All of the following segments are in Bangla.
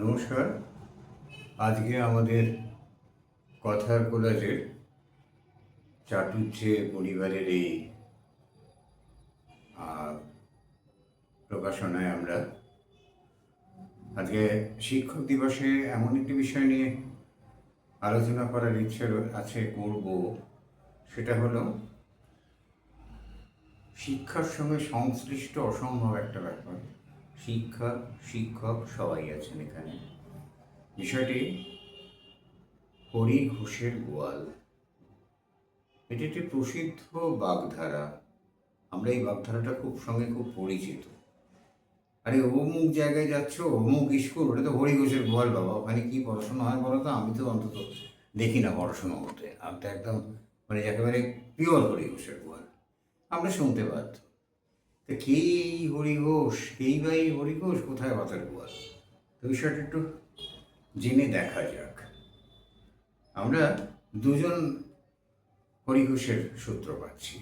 নমস্কার। আজকে আমাদের কথার কোলাজের চাটুজ্জে পরিবারের এই প্রকাশনায় আমরা আজকে শিক্ষক দিবসে এমন একটি বিষয় নিয়ে আলোচনা করার ইচ্ছে আছে, করব। সেটা হলো শিক্ষার সঙ্গে সংশ্লিষ্ট অসম্ভব একটা ব্যাপার। শিক্ষা, শিক্ষক সবাই আছেন এখানে। বিষয়টি হরি ঘোষের গোয়াল। এটি একটি প্রসিদ্ধ বাগধারা। আমরা এই বাগধারাটা খুব সঙ্গে খুব পরিচিত। আরে, অমুক জায়গায় যাচ্ছ, অমুক স্কুল, ওটা তো হরি ঘোষের গোয়াল বাবা। ওখানে কি পড়াশোনা হয় বলো তো? আমি তো অন্তত দেখি না পড়াশোনা হতে আমি তো একদম মানে একেবারে পিওর হরি ঘোষের গোয়াল। আমরা শুনতে তো কে এই হরি ঘোষ কেই বা এই হরি ঘোষ কোথায় বাতার গোয়াল বিষয়টা একটু জেনে দেখা যাক। আমরা দুজন হরি ঘোষের সূত্র পাচ্ছি।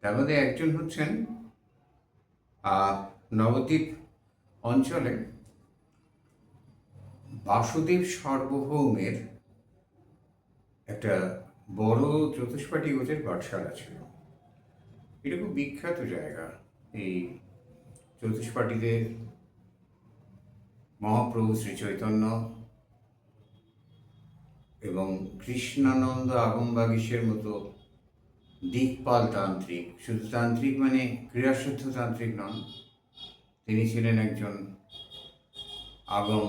তার মধ্যে একজন হচ্ছেন নবদ্বীপ অঞ্চলে বাসুদেব সার্বভৌমের একটা বড় চতুষ্পাটি গোছের পাঠশালা ছিল। এটা খুব বিখ্যাত জায়গা। এই চতুষ্পাটিদের মহাপ্রভু শ্রী চৈতন্য এবং কৃষ্ণানন্দ আগমবাগীশের মতো দিকপাল তান্ত্রিক। শুধু তান্ত্রিক মানে ক্রীড়াশুদ্ধ তান্ত্রিক নন, তিনি ছিলেন একজন আগম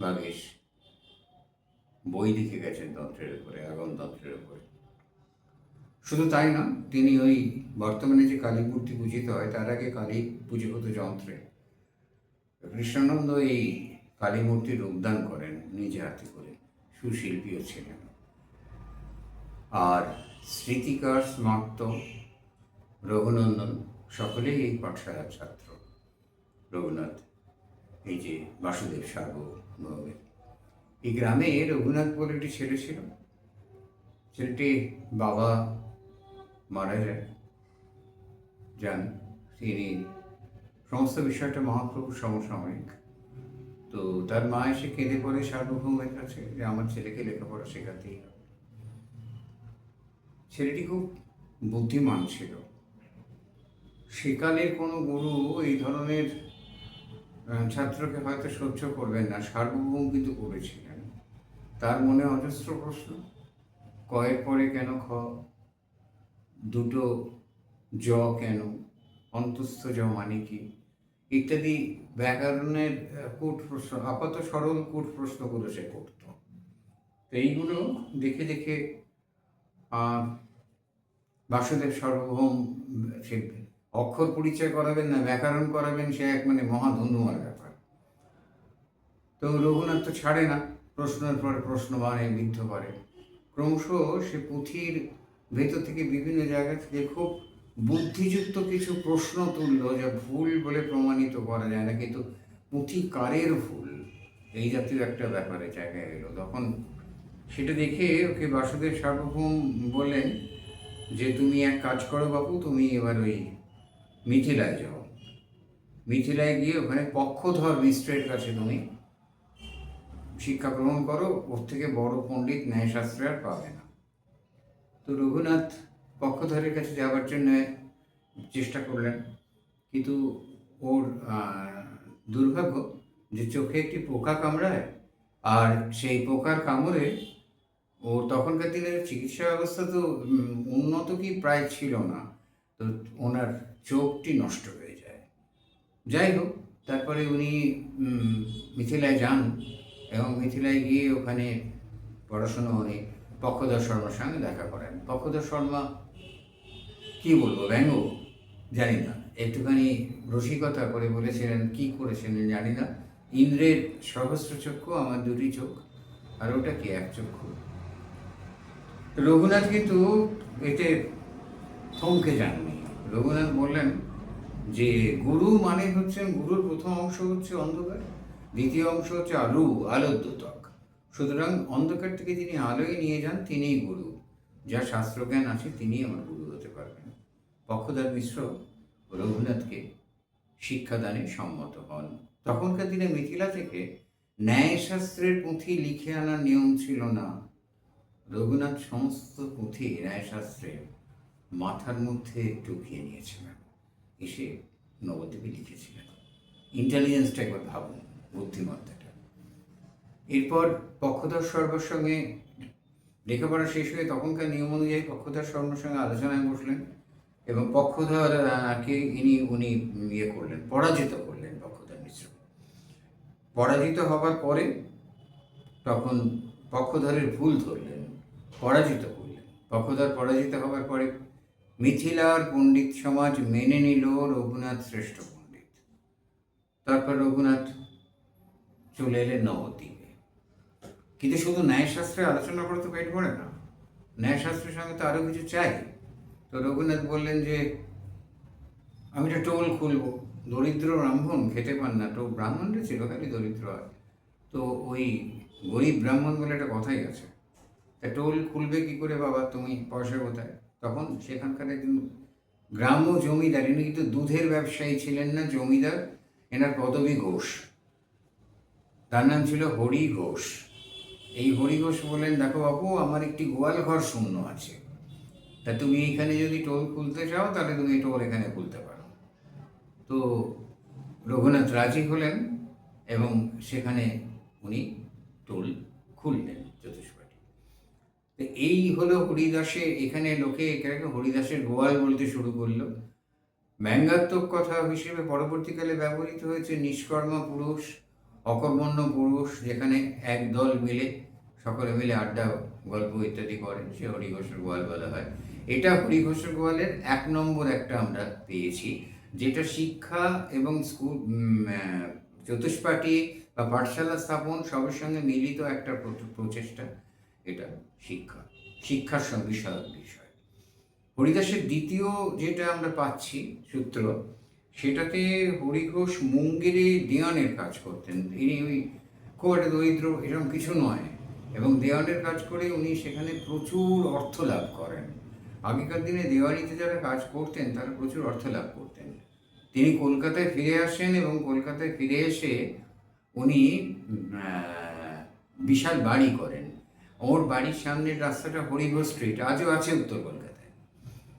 বাগীশ। বই লিখে গেছেন তন্ত্রের উপরে, আগম তন্ত্রের উপরে। শুধু তাই না তিনি ওই বর্তমানে যে কালী মূর্তি পূজিত হয়, তার আগে কালী পুজো হতো যন্ত্রে। কৃষ্ণানন্দ এই কালী মূর্তির রূপদান করেন নিজে হাতে করে, সুশিল্পীও ছিলেন। আর স্মৃতিকার, স্মার্ত রঘুনন্দন সকলেই এই পাঠশালার ছাত্র। রঘুনাথ, এই যে বাসুদেব সার্বভৌমের এই গ্রামে রঘুনাথ বলে একটি ছেলে ছিল। ছেলেটি বাবা মারা যান তিনি সমস্ত বিষয়টা মহাপ্রভুর সমসাময়িক। তো তার মা এসে কেঁদে পড়ে সার্বভৌমের কাছে যে আমার ছেলেকে লেখাপড়া শেখাতেই হবে ছেলেটি খুব বুদ্ধিমান ছিল। সেকালের কোনো গুরু এই ধরনের ছাত্রকে হয়তো সহ্য করবেন না, সার্বভৌম কিন্তু করেছিলেন। তার মনে অজস্র প্রশ্ন কয়ের পরে কেন খ দুটো জ কেন? অন্তস্থ জ মানে কি? ইত্যাদি ব্যাকরণের কূট প্রশ্ন, আপাত সরল কূট প্রশ্নগুলো সে করত। এইগুলো দেখে দেখে বাসুদেব সার্বভৌম সে অক্ষর পরিচয় করাবেন না, ব্যাকরণ করাবেন, সে এক মানে মহাধনুমার ব্যাপার। তো রঘুনাথ তো ছাড়ে না, প্রশ্নের পরে প্রশ্ন মানে বিদ্ধ করে ক্রমশ সে পুঁথির ভেতর থেকে বিভিন্ন জায়গা থেকে খুব বুদ্ধিযুক্ত কিছু প্রশ্ন তুললো যা ভুল বলে প্রমাণিত করা যায় না, কিন্তু পুঁথি কারের ভুল এই জাতীয় একটা ব্যাপারে জায়গায় এলো। তখন সেটা দেখে ওকে বাসুদেব সার্বভৌম বললেন যে, তুমি এক কাজ করো বাবু তুমি এবার ওই মিথিলায় যাও। মিথিলায় গিয়ে ওখানে পক্ষধর মিশ্রের কাছে তুমি শিক্ষা গ্রহণ করো, ওর থেকে বড় পণ্ডিত ন্যায়শাস্ত্রে আর পাবে না। তো রঘুনাথ পক্ষধরের কাছে যাওয়ার জন্য চেষ্টা করলেন, কিন্তু ওর দুর্ভাগ্য যে চোখে একটি পোকা কামড়ায় আর সেই পোকার কামড়ে ও তখনকার দিনের চিকিৎসা ব্যবস্থা তো উন্নত কি প্রায় ছিল না। তো ওনার চোখটি নষ্ট হয়ে যায়। যাই হোক, তারপরে উনি মিথিলায় যান এবং মিথিলায় গিয়ে ওখানে পড়াশুনো উনি পক্ষধর শর্মার সঙ্গে দেখা করেন। পক্ষধর শর্মা কি বলব, ব্যঙ্গ? জানি না। একটুখানি রসিকতা করে বলেছিলেন, কি করেছিলেন জানি না। ইন্দ্রের সহস্র চক্ষু, আমার দুটি চোখ, আর ওটা কি, এক চক্ষু? রঘুনাথ কিন্তু এতে থমকে যাননি। রঘুনাথ বললেন যে, গুরু মানে হচ্ছেন, গুরুর প্রথম অংশ হচ্ছে অন্ধকার, দ্বিতীয় অংশ হচ্ছে আলু আলোর দ্যোতক সুতরাং অন্ধকার থেকে যিনি আলোয় নিয়ে যান, তিনিই গুরু। যার শাস্ত্রজ্ঞান আছে, তিনিই আমার গুরু হতে পারবেন। পক্ষদার মিশ্র রঘুনাথকে শিক্ষাদানে সম্মত হন। তখনকার দিনে মিথিলা থেকে ন্যায়শাস্ত্রের পুঁথি লিখে আনার নিয়ম ছিল না। রঘুনাথ সমস্ত পুঁথি ন্যায়শাস্ত্রের মাথার মধ্যে ঢুকিয়ে নিয়েছিলেন। এসে নবদ্বীপে লিখেছিলেন। ইন্টেলিজেন্সটা একবার ভাবুন বুদ্ধিমত্তাটা এরপর পক্ষধর সর্বর সঙ্গে লেখাপড়া শেষ হয়ে তখনকার নিয়ম অনুযায়ী পক্ষধর সর্বর সঙ্গে আলোচনায় বসলেন এবং পক্ষধর কে ইনি, উনি ইয়ে করলেন, পরাজিত করলেন পক্ষধর মিশ্র। পরাজিত হবার পরে তখন পক্ষধরের ভুল ধরলেন, পরাজিত করলেন। পক্ষধর পরাজিত হবার পরে মিথিলার পণ্ডিত সমাজ মেনে নিল রঘুনাথ শ্রেষ্ঠ পণ্ডিত। তারপর রঘুনাথ চলে এলেন নবদ্বীপে। কিন্তু শুধু ন্যায়শাস্ত্রে আলোচনা করে তো পেট ভরে না। ন্যায়শাস্ত্রের সঙ্গে তো আরও কিছু চাই। তো রঘুনাথ বললেন যে, আমি একটা টোল খুলবো। দরিদ্র ব্রাহ্মণ খেতে পান না। তো ব্রাহ্মণরা চিরকালই দরিদ্র হয়। তো ওই গরিব ব্রাহ্মণ বলে একটা কথাই আছে। তা টোল খুলবে কি করে বাবা? তুমি পয়সা কোথায়? তখন সেখানকার একজন গ্রাম্য জমিদার, ইনি কিন্তু দুধের ব্যবসায়ী ছিলেন না, জমিদার। এনার পদবী ঘোষ। তার নাম ছিল হরি ঘোষ। এই হরি ঘোষ বললেন দেখো বাবু আমার একটি গোয়াল ঘর শূন্য আছে। তা তুমি এখানে যদি টোল খুলতে চাও, তাহলে তুমি টোল এখানে খুলতে পারো। তো রঘুনাথ রাজি হলেন এবং সেখানে উনি টোল খুললেন চতুষ্পাটি তো এই হলো হরিদাসে, এখানে লোকে এটাকে হরিদাসের গোয়াল বলতে শুরু করল। ব্যঙ্গাত্মক কথা হিসেবে পরবর্তীকালে ব্যবহৃত হয়েছে, নিষ্কর্মা পুরুষ। অকর্মণ্য পুরুষ যেখানে এক দল মিলে, সকলে মিলে আড্ডা, গল্প ইত্যাদি করে, সে হরিঘোষের গোয়াল বলা হয়। এটা হরিঘোষের গোয়ালের এক নম্বর একটা আমরা পেয়েছি, যেটা শিক্ষা এবং স্কুল চতুষ্পাটি বা পাঠশালা স্থাপন সবের সঙ্গে মিলিত একটা প্র- প্রচেষ্টা, এটা শিক্ষা, শিক্ষার সঙ্গে বিষয়। হরিদাসের দ্বিতীয় যেটা আমরা পাচ্ছি সূত্র সেটাতে হরিঘোষ মুঙ্গেরে দেওয়ানের কাজ করতেন। তিনি ওই খুব একটা দরিদ্র এরকম কিছু নয় এবং দেওয়ানের কাজ করে উনি সেখানে প্রচুর অর্থ লাভ করেন। আগেকার দিনে দেওয়ানিতে যারা কাজ করতেন, তারা প্রচুর অর্থ লাভ করতেন। তিনি কলকাতায় ফিরে আসেন এবং কলকাতায় ফিরে এসে উনি বিশাল বাড়ি করেন। ওর বাড়ির সামনের রাস্তাটা হরিঘোষ স্ট্রিট আজও আছে উত্তর কলকাতায়।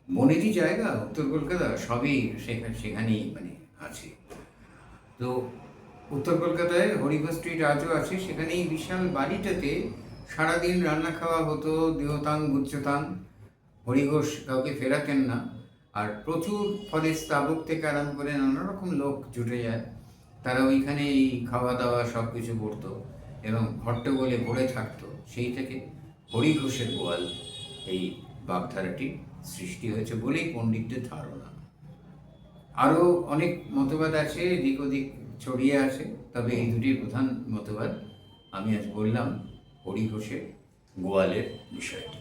বনেদি জায়গা উত্তর কলকাতা সবই সেখানে সেখানেই মানে আছে। তো উত্তর কলকাতায় হরিঘোষ স্ট্রিট আজও আছে সেখানে এই বিশাল বাড়িটাতে সারাদিন রান্না খাওয়া হতো, দেহতাং, গুচ্ছতাং, হরিঘোষ কাউকে ফেরাতেন না। আর প্রচুর ফলে স্থাবক থেকে আরাম করে নানা রকম লোক জুটে যায়। তারা ওইখানে এই খাওয়া দাওয়া সব কিছু করতো এবং হট্টগোলে পড়ে থাকতো। সেই থেকে হরিঘোষের গোয়াল এই বাগধারাটি সৃষ্টি হয়েছে বলেই পণ্ডিতদের ধারণা। আরও অনেক মতবাদ আছে, এদিক ওদিক ছড়িয়ে আছে, তবে এই দুটির প্রধান মতবাদ আমি আজ বললাম হরিঘোষের গোয়ালের বিষয়টি।